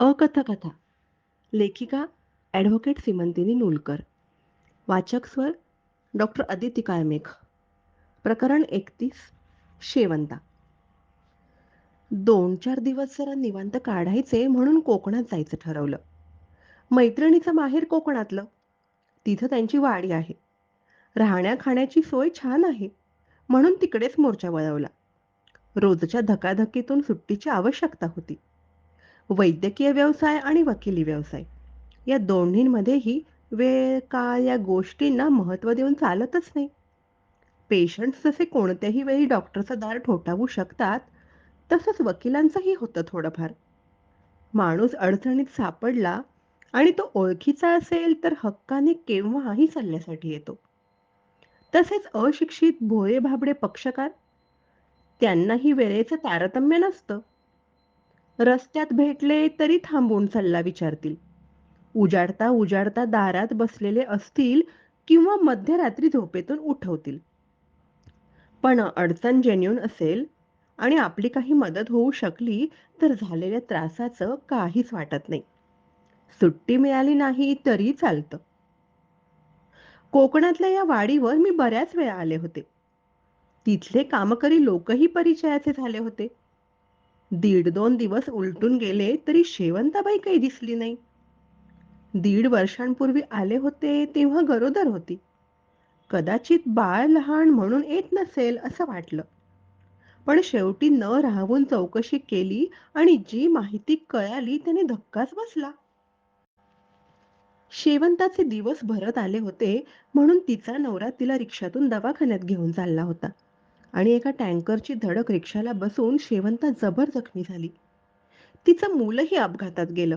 अकथकथा लेखिका ॲडव्होकेट सिमंतिनी नूलकर. वाचक स्वर डॉक्टर अदिती काळमेघ. प्रकरण एकतीस शेवंता. दोन चार दिवस जरा निवांत काढायचे म्हणून कोकणात जायचं ठरवलं. मैत्रिणीचं माहेर कोकणातलं. तिथं त्यांची वाडी आहे. राहण्या खाण्याची सोय छान आहे. म्हणून तिकडेच मोर्चा वळवला. रोजच्या धकाधकीतून सुट्टीची आवश्यकता होती. वैद्यकीय व्यवसाय आणि वकिली व्यवसाय. या दोन्हींमध्येही वेळ काळ या गोष्टींना महत्त्व देऊन चालतच नाही. पेशंट्स जसे कोणत्याही वेळी डॉक्टरचं दार ठोठावू शकतात तसंच वकिलांचंही होतं थोडंफार. माणूस अडचणीत सापडला आणि तो ओळखीचा असेल तर हक्काने केव्हाही सल्ल्यासाठी येतो. तसेच अशिक्षित भोळे भाबडे पक्षकार त्यांनाही वेळेचं तारतम्य नसतं. रस्त्यात भेटले तरी थांबून सल्ला विचारतील. उजाडता उजाडता दारात बसलेले असतील किंवा मध्यरात्री झोपेतून उठवतील. पण अडचण जेन्युन असेल आणि आपली काही मदत होऊ शकली तर झालेल्या त्रासाचं काहीच वाटत नाही. सुट्टी मिळाली नाही तरी चालतं. कोकणातल्या या वाडीवर मी बऱ्याच वेळा आले होते. तिथले कामकरी लोकही परिचयाचे झाले होते. दीड दोन दिवस उलटून गेले तरी शेवंताबाई काही दिसली नाही. दीड वर्षांपूर्वी आले होते तेव्हा गरोदर होती. कदाचित बाळ लहान म्हणून येत नसेल असं वाटलं. पण शेवटी न राहून चौकशी केली आणि जी माहिती कळाली त्याने धक्काच बसला. शेवंताचे दिवस भरत आले होते म्हणून तिचा नवरा तिला रिक्षातून दवाखान्यात घेऊन चालला होता. आणि एका टँकरची धडक रिक्षाला बसून शेवंता जबर जखमी झाली. तिचं मूलही अपघातात गेलं.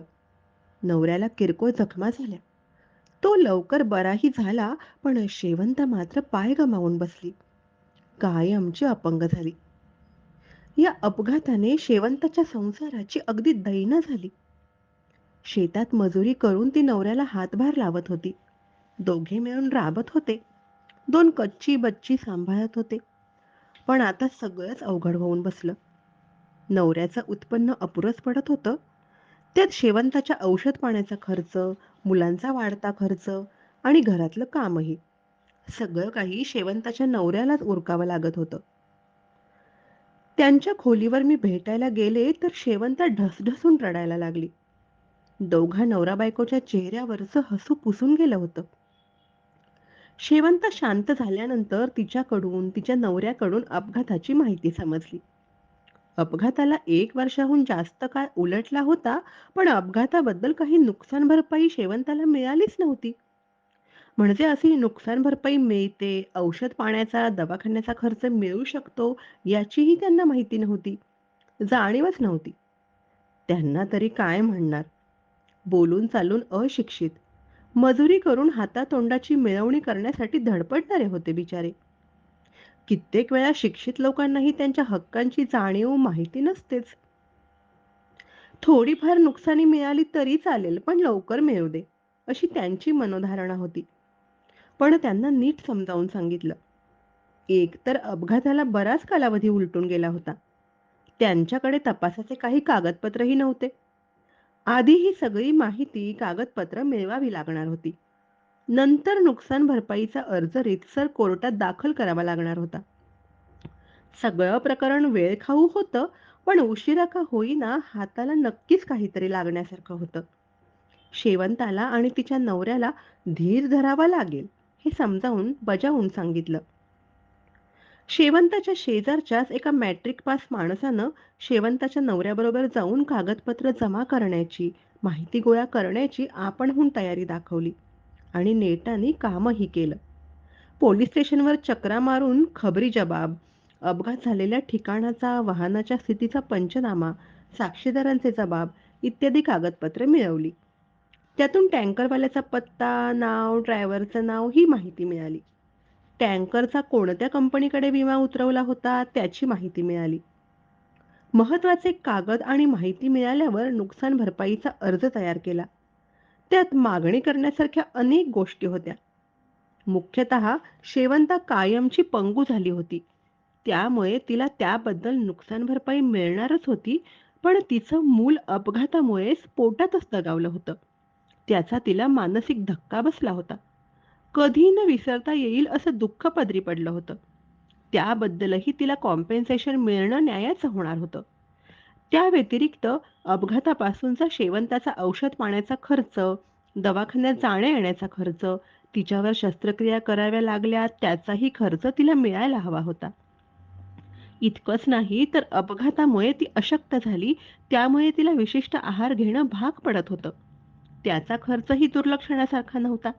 नवऱ्याला किरकोळ जखमा झाल्या. तो लवकर बराही झाला पण शेवंता मात्र पाय गमावून बसली. कायमची अपंग झाली. या अपघाताने शेवंताच्या संसाराची अगदी दैना झाली. शेतात मजुरी करून ती नवऱ्याला हातभार लावत होती. दोघे मिळून राबत होते. दोन कच्ची बच्ची सांभाळत होते. पण आता सगळंच अवघड होऊन बसलं. नवऱ्याचं उत्पन्न अपुरच पडत होतं. त्यात शेवंताच्या औषध पाण्याचा खर्च मुलांचा वाढता खर्च आणि घरातलं कामही. सगळं काही शेवंताच्या नवऱ्यालाच उरकावं लागत होतं. त्यांच्या खोलीवर मी भेटायला गेले तर शेवंता ढसढसून रडायला लागली. दोघा नवरा बायकोच्या चेहऱ्यावरचं हसू पुसून गेलं होतं. शेवंत शांत झाल्यानंतर तिच्याकडून तिच्या नवऱ्याकडून अपघाताची माहिती समजली. अपघाताला एक वर्षाहून जास्त काळ उलटला होता पण अपघाताबद्दल काही नुकसान भरपाई शेवंताला मिळालीच नव्हती. म्हणजे अशी नुकसान भरपाई मिळते औषध पाण्याचा दवाखान्याचा खर्च मिळू शकतो याचीही त्यांना माहिती नव्हती. जाणीवच नव्हती. त्यांना तरी काय म्हणणार? बोलून चालून अशिक्षित मजुरी करून हातातोंडाची मिळवणी करण्यासाठी धडपडणारे होते बिचारे. कित्येक वेळा शिक्षित लोकांनाही त्यांच्या हक्कांची जाणीव माहिती नसतेच. थोडीफार नुकसानी मिळाली तरी चालेल पण लवकर मिळू दे अशी त्यांची मनोधारणा होती. पण त्यांना नीट समजावून सांगितलं. एक तर अपघाताला बराच कालावधी उलटून गेला होता. त्यांच्याकडे तपासाचे काही कागदपत्रही नव्हते. आधी ही सगळी माहिती कागदपत्र मिळवावी लागणार होती. नंतर नुकसान भरपाईचा अर्ज रितसर कोर्टात दाखल करावा लागणार होता. सगळं प्रकरण वेळ खाऊ होतं पण उशिरा का होईना हाताला नक्कीच काहीतरी लागण्यासारखं होतं. शेवंताला आणि तिच्या नवऱ्याला धीर धरावा लागेल हे समजावून बजावून सांगितलं. शेवंताच्या शेजारच्याच एका मॅट्रिक पास माणसानं शेवंताच्या नवऱ्याबरोबर जाऊन कागदपत्र जमा करण्याची माहिती गोळा करण्याची आपणहून तयारी दाखवली आणि नेटाने कामही केलं. पोलीस स्टेशनवर चक्रा मारून खबरी जबाब अपघात झालेल्या ठिकाणाचा वाहनाच्या स्थितीचा पंचनामा साक्षीदारांचे जबाब इत्यादी कागदपत्रे मिळवली. त्यातून टँकरवाल्याचा पत्ता नाव ड्रायव्हरचं नाव ही माहिती मिळाली. टँकरचा कोणत्या कंपनीकडे विमा उतरवला होता त्याची माहिती मिळाली महत्त्वाचे कागद आणि माहिती मिळाल्यावर नुकसान भरपाईचा अर्ज तयार केला त्यात मागणी करण्यासारख्या अनेक गोष्टी होत्या मुख्यतः शेवंता कायमची पंगू झाली होती त्यामुळे तिला त्याबद्दल नुकसान भरपाई मिळणारच होती पण तिचं मूल अपघातामुळे स्फोटातच दगावलं होतं. त्याचा तिला मानसिक धक्का बसला होता. कधी न विसरता येईल असं दुःख पदरी पडलं होतं. त्याबद्दलही तिला कॉम्पेन्सेशन मिळणं न्यायाचं होणार होतं. त्या व्यतिरिक्त अपघातापासूनचा शेवंताचा औषध पाण्याचा खर्च, दवाखान्यात जाण्या-येण्याचा खर्च, तिच्यावर शस्त्रक्रिया कराव्या लागल्या त्याचाही खर्च तिला मिळायला हवा होता. इतकंच नाही तर अपघातामुळे ती अशक्त झाली, त्यामुळे तिला विशिष्ट आहार घेणं भाग पडत होतं. त्याचा खर्चही दुर्लक्षण्यासारखा नव्हता.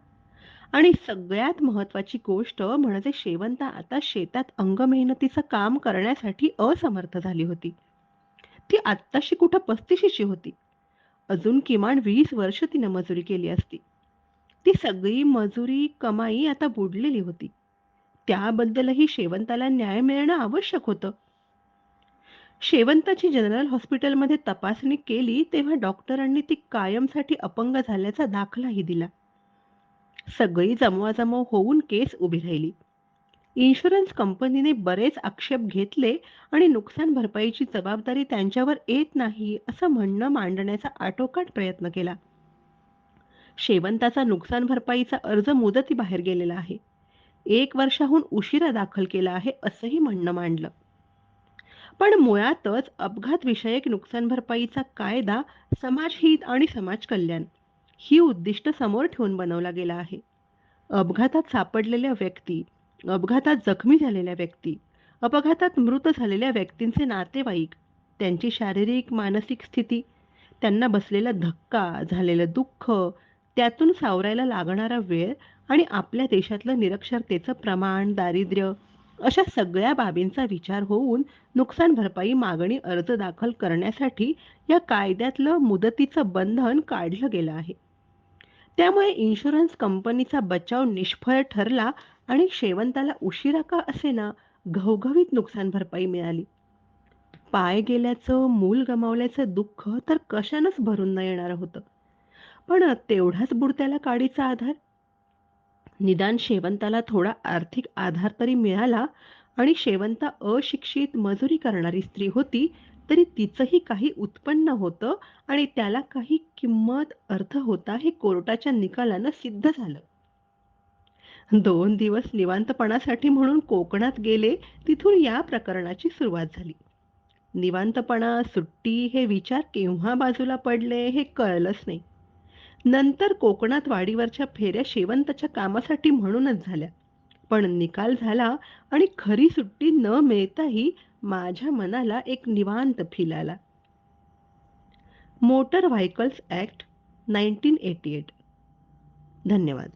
आणि सगळ्यात महत्त्वाची गोष्ट म्हणजे शेवंता आता शेतात अंग मेहनतीचं काम करण्यासाठी असमर्थ झाली होती. ती आत्ताशी कुठं 35शीची होती. अजून किमान वीस वर्ष तिनं मजुरी केली असती. ती सगळी मजुरी, कमाई आता बुडलेली होती. त्याबद्दलही शेवंताला न्याय मिळणं आवश्यक होतं. शेवंताची जनरल हॉस्पिटलमध्ये तपासणी केली तेव्हा डॉक्टरांनी ती कायमसाठी अपंग झाल्याचा दाखलाही दिला. सगळी जमवाजमव होऊन केस उभी राहिली. इन्शुरन्स कंपनीने बरेच आक्षेप घेतले आणि नुकसान भरपाईची जबाबदारी त्यांच्यावर येत नाही असं म्हणणं मांडण्याचा आटोकाट प्रयत्न केला. शेवंताचा नुकसान भरपाईचा अर्ज मुदतीबाहेर गेलेला आहे. एक वर्षाहून उशिरा दाखल केला आहे असंही म्हणणं मांडलं. पण मुळातच अपघात विषयक नुकसान भरपाईचा कायदा समाजहित आणि समाज कल्याण ही उद्दिष्ट समोर ठेवून बनवला गेला आहे. अपघातात सापडलेल्या व्यक्ती, अपघातात जखमी झालेल्या व्यक्ती, अपघातात मृत झालेल्या व्यक्तींचे नातेवाईक, त्यांची शारीरिक, मानसिक स्थिती, त्यांना बसलेला धक्का, झालेलं दुःख, त्यातून सावरायला लागणारा वेळ आणि आपल्या देशातलं निरक्षरतेचं प्रमाण, दारिद्र्य अशा सगळ्या बाबींचा विचार होऊन नुकसान भरपाई मागणी अर्ज दाखल करण्यासाठी या कायद्यातलं मुदतीचं बंधन काढलं गेलं आहे. त्यामुळे इन्शुरन्स कंपनीचा बचाव निष्फळ ठरला आणि शेवंताला उशिरा का असेना घवघवीत नुकसान भरपाई मिळाली. पाय गेल्याचं, मूल गमावल्याचं दुःख तर कशानंच भरून न येणार होतं. पण तेवढाच बुडत्याला काडीचा आधार. निदान शेवंताला थोडा आर्थिक आधार तरी मिळाला आणि शेवंता अशिक्षित, मजुरी करणारी स्त्री होती, तरी तिचंही काही उत्पन्न होतं आणि त्याला काही किंमत, अर्थ होता हे कोर्टाच्या निकालानं सिद्ध झालं. दोन दिवस निवांतपणासाठी म्हणून कोकणात गेले तिथून या प्रकरणाची सुरुवात झाली. निवांतपणा, सुट्टी हे विचार केव्हा बाजूला पडले हे कळलंच नाही. नंतर कोकणात वाडीवरच्या फेऱ्या शेवंताच्या कामासाठी म्हणूनच झाल्या. पण निकाल झाला आणि खरी सुट्टी न मिळताही माझ्या मनाला एक निवांत फील आला. मोटर व्हेइकल्स ॲक्ट, 1988 धन्यवाद.